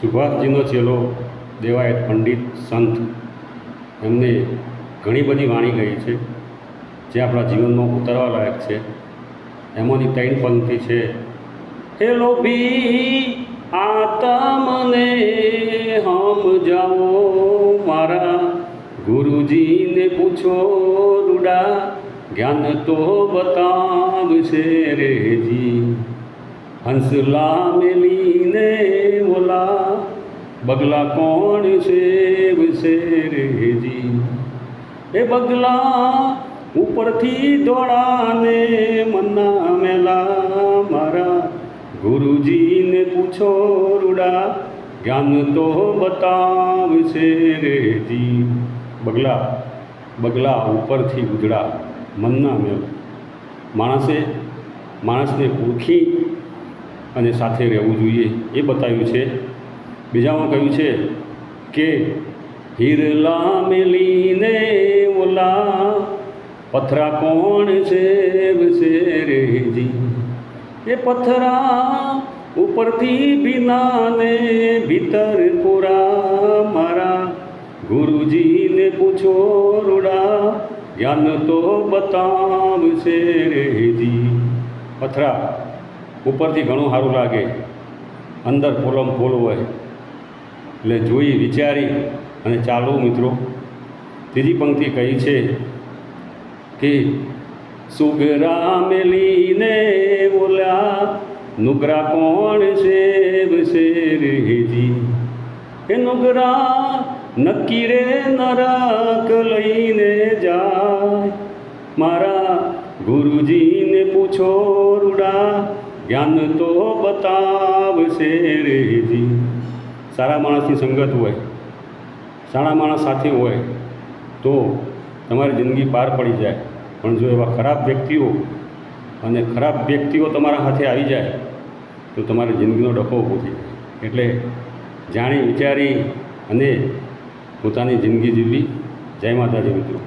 સુભાષજીનો ચેલો દેવાયત પંડિત સંત. એમને ઘણી બધી વાણી ગઈ છે, જે આપણા જીવનમાં ઉતારવા લાયક છે. એમાંની ત્રણ પંક્તિ છે, હે લોભી આતમને તમને હમ જાઓ મારા. ગુરુજીને પૂછો રૂડા, જ્ઞાન તો બતાવશે રેજી હંસલા મેલીને ઓલા, બગલા કોણ સેવશે રેજી એ બગલા ઉપરથી દોડાને મન્ના મેલા, મારા ગુરુજીને પૂછો રૂડા, જ્ઞાન તો બતાવશે રેજી બગલા બગલા ઉપરથી ઉજળા મનના મેલા. માણસે, માણસને ઓળખી અને સાથે રહેવું જોઈએ. એ બતાવ્યું છે. બીજામાં કહ્યું છે કે હિરલા મેલીને ઓલા પથરા કોણ છે રેજી? એ પથરા ઉપરથી ભીનાને ભીતર કોરા મારા. ગુરુજીને પૂછો, રૂડા જ્ઞાન તો બતાવશે રેજી? પથરા ઉપરથી ઘણું સારું લાગે. અંદર પોલમ ફોલ હોય. એટલે જોઈ, વિચારી અને ચાલો મિત્રો. ત્રીજી પંક્તિ કહી છે કે સુગરા મેલીને બોલ્યા નુગરા કોણ છે રેજી એ નુગરા નક્કી રે નરક લઈને જાય. મારા ગુરુજીને પૂછો રૂડા જ્ઞાન તો બતાવશે રેજી સારા માણસની સંગત હોય, સારા માણસ સાથે હોય, તો તમારી જિંદગી પાર પડી જાય. પણ જો એવા ખરાબ વ્યક્તિઓ અને ખરાબ વ્યક્તિઓ તમારા હાથે આવી જાય, તો તમારી જિંદગીનો ડખો ઊભો થઈ જાય. એટલે જાણી, વિચારી અને પોતાની જિંદગી જીવવી. જય માતાજી મિત્રો.